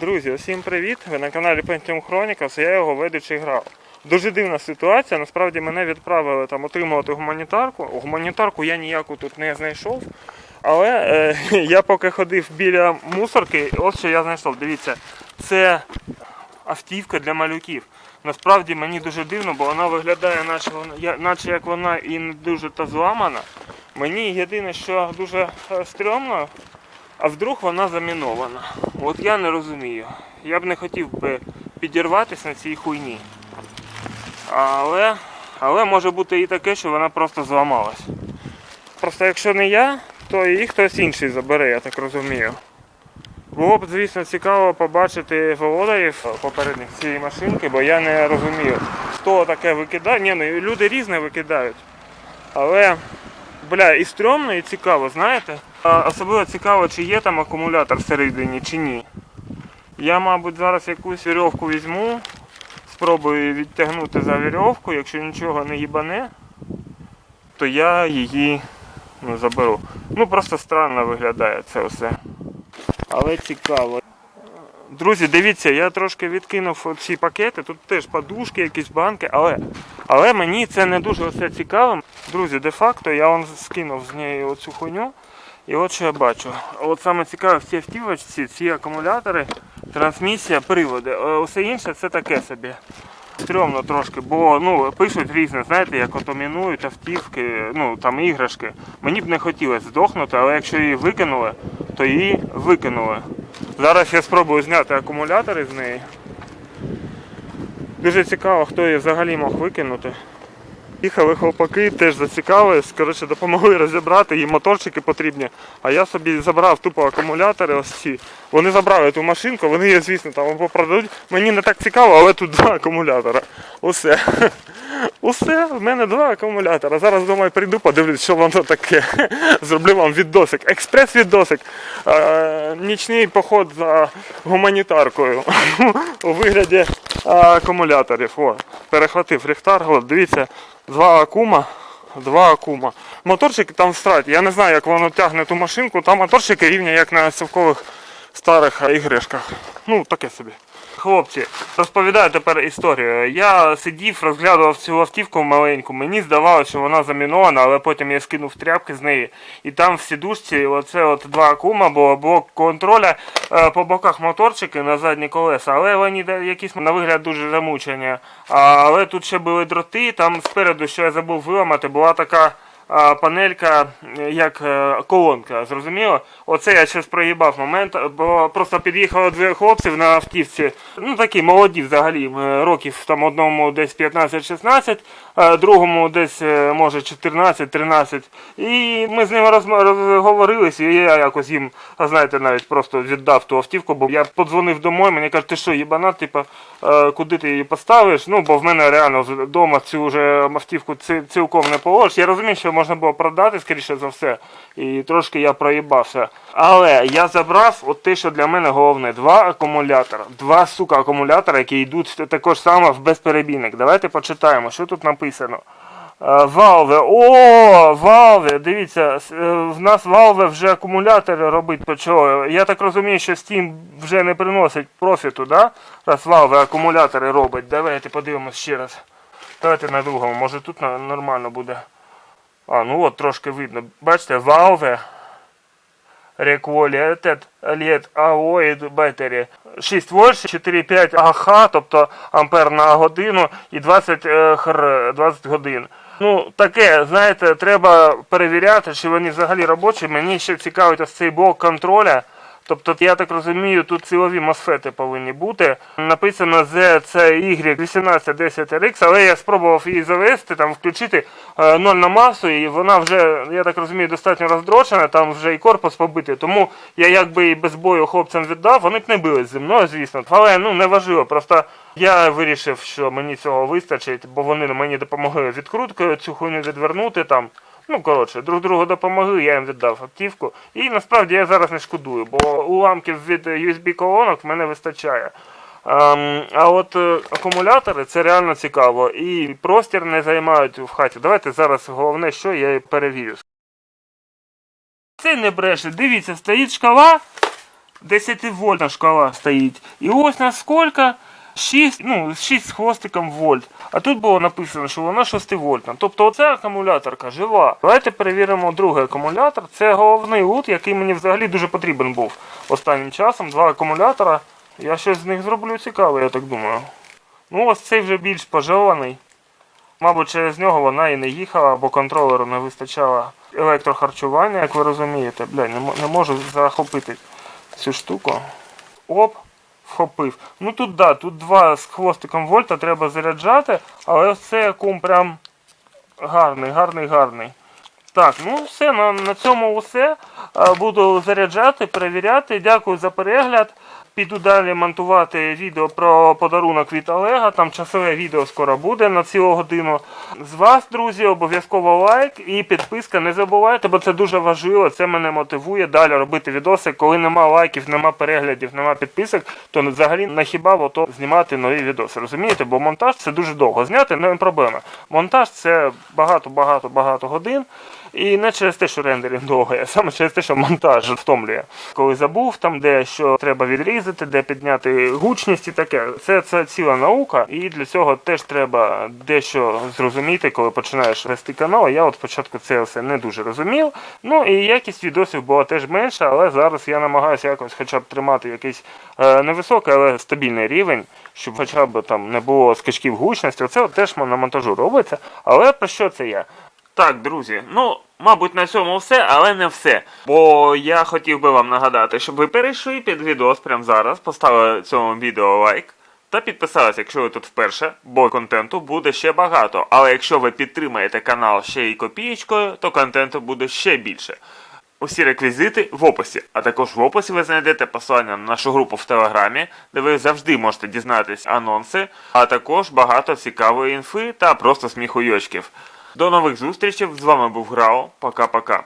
Друзі, усім привіт! Ви на каналі Pentium Chronicles, я його ведучий грав. Дуже дивна ситуація. Насправді мене відправили там отримувати гуманітарку. Гуманітарку я ніяку тут не знайшов. Але е, я поки ходив біля мусорки, ось що я знайшов. Дивіться, це автівка для малюків. Насправді мені дуже дивно, бо вона виглядає, наче, наче як вона і не дуже та зламана. Мені єдине, що дуже е, стрьомно, а вдруг вона замінована. От я не розумію. Я б не хотів би підірватися на цій хуйні. Але, але може бути і таке, що вона просто зламалась. Просто якщо не я, то її хтось інший забере, я так розумію. Було б, звісно, цікаво побачити володарів попередніх цієї машинки, бо я не розумію, хто таке викидає. Ні, ну люди різне викидають. Але, бля, і стрьомно, і цікаво, знаєте? Особливо цікаво, чи є там акумулятор всередині, чи ні. Я, мабуть, зараз якусь вірьовку візьму, спробую відтягнути за вірьовку, якщо нічого не їбане, то я її ну, заберу. Ну просто странно виглядає це все. Але цікаво. Друзі, дивіться, я трошки відкинув ці пакети, тут теж подушки, якісь банки, але, але мені це не дуже все цікаво. Друзі, де-факто я вам скинув з неї оцю хуйню. І от що я бачу. От саме цікаве в автівочці, ці акумулятори, трансмісія, приводи. Е, Усе інше це таке собі. Стрьомно трошки, бо ну, пишуть різне, знаєте, як ото мінують автівки, ну там іграшки. Мені б не хотілося здохнути, але якщо її викинули, то її викинули. Зараз я спробую зняти акумулятори з неї. Дуже цікаво, хто її взагалі мог викинути. Їхали хлопаки, теж зацікавились, коротше, допомогли розібрати, їм моторчики потрібні. А я собі забрав тупо акумулятори ось ці. Вони забрали ту машинку, вони її, звісно, там або продадуть. Мені не так цікаво, але тут два акумулятора. Усе. Усе, в мене два акумулятора. Зараз думаю, прийду, подивлюсь, що воно таке. Зроблю вам відосик. Експрес-відосик. Е, нічний поход за гуманітаркою у вигляді е, акумуляторів. О, перехватив ліхтар. От, дивіться, два акума. Два акума. Моторчики там в. Я не знаю, як воно тягне ту машинку. Там моторчики рівня, як на совкових старих іграшках. Ну, таке собі. Хлопці, розповідаю тепер історію. Я сидів, розглядував цю автівку маленьку. Мені здавалося, що вона замінована, але потім я скинув тряпки з неї. І там в сідушці оце от два акума, було блок контроля, е, по боках моторчики на задні колеса, але вони якісь на вигляд дуже замучені. Але тут ще були дроти, там спереду, що я забув виламати, була така панелька е, як е, колонка, зрозуміло? Оце я щось проїбав момент, бо просто під'їхало двоє хлопців на автівці, ну такі молоді взагалі, е, років там одному десь 15-16, а другому десь е, може 14-13. І ми з ними розговорилися, і я якось їм, знаєте, навіть просто віддав ту автівку, бо я подзвонив домой, мені кажуть, ти що, їбанат, типа, е, куди ти її поставиш? Ну, бо в мене реально вдома цю вже автівку цілком не положиш. Я розумію, що можна було продати, скоріше за все, і трошки я проїбався. Але я забрав от те, що для мене головне, два акумулятора, два сука акумулятора, які йдуть також само в безперебійник. Давайте почитаємо, що тут написано. Е, Valve, о, Valve, дивіться, е, в нас Valve вже акумулятори робить почало. Я так розумію, що Steam вже не приносить профіту, да? Раз Valve акумулятори робить. Давайте подивимось ще раз. Давайте на другому, може тут нормально буде. А, ну от трошки видно. Бачите, Valve Requaliated LED AOID Battery 6 вольт, 4,5 АХ, тобто ампер на годину і 20 е, хр, 20 годин. Ну, таке, знаєте, треба перевіряти, чи вони взагалі робочі. Мені ще цікавить ось цей блок контроля. Тобто, я так розумію, тут силові мосфети повинні бути. Написано ZCY1810RX, але я спробував її завести, там включити е, 0 на масу, і вона вже, я так розумію, достатньо роздрочена, там вже і корпус побитий. Тому я якби і без бою хлопцям віддав, вони б не бились зі мною, звісно. Але ну не важливо. Просто я вирішив, що мені цього вистачить, бо вони мені допомогли відкруткою цю хуйню відвернути там. Ну, коротше, друг другу допомогли, я їм віддав активку. І насправді я зараз не шкодую, бо уламків від USB колонок в мене вистачає. Ем, а от е, акумулятори це реально цікаво. І простір не займають в хаті. Давайте зараз головне, що я перевірю. Це не бреше. Дивіться, стоїть шкала. 10 вольтна шкала стоїть. І ось наскільки 6, ну, 6 з хвостиком вольт. А тут було написано, що вона 6 вольтна. Тобто оця акумуляторка жива. Давайте перевіримо другий акумулятор. Це головний ут, який мені взагалі дуже потрібен був останнім часом. Два акумулятора. Я щось з них зроблю цікаве, я так думаю. Ну, ось цей вже більш пожований. Мабуть, через нього вона і не їхала, бо контролеру не вистачало електрохарчування, як ви розумієте. Бля, не можу захопити цю штуку. Оп, вхопив. Ну тут да, тут два з хвостиком вольта треба заряджати, але це кум прям гарний, гарний, гарний. Так, ну все, на, на цьому все. Буду заряджати, перевіряти. Дякую за перегляд. Піду далі монтувати відео про подарунок від Олега. Там часове відео скоро буде на цілу годину. З вас, друзі, обов'язково лайк і підписка. Не забувайте, бо це дуже важливо. Це мене мотивує далі робити відоси. Коли нема лайків, нема переглядів, нема підписок, то взагалі на хіба ото знімати нові відоси. Розумієте? Бо монтаж це дуже довго. Зняти не проблема. Монтаж це багато, багато, багато годин. І не через те, що рендеринг довго, а саме через те, що монтаж втомлює. Коли забув там, де що треба відрізати, де підняти гучність і таке. Це, це ціла наука, і для цього теж треба дещо зрозуміти, коли починаєш вести канал. Я от спочатку це все не дуже розумів. Ну і якість відосів була теж менша, але зараз я намагаюся якось хоча б тримати якийсь е, невисокий, але стабільний рівень, щоб хоча б там не було скачків гучності. Оце от теж на монтажу робиться. Але про що це я? Так, друзі, ну, мабуть, на цьому все, але не все. Бо я хотів би вам нагадати, щоб ви перейшли під відео прямо зараз, поставили цьому відео лайк. Та підписалися, якщо ви тут вперше, бо контенту буде ще багато. Але якщо ви підтримаєте канал ще й копієчкою, то контенту буде ще більше. Усі реквізити в описі, а також в описі ви знайдете посилання на нашу групу в Телеграмі, де ви завжди можете дізнатись анонси, а також багато цікавої інфи та просто сміхуйочків. До нових зустрічей. З вами був Грао. Пока-пока.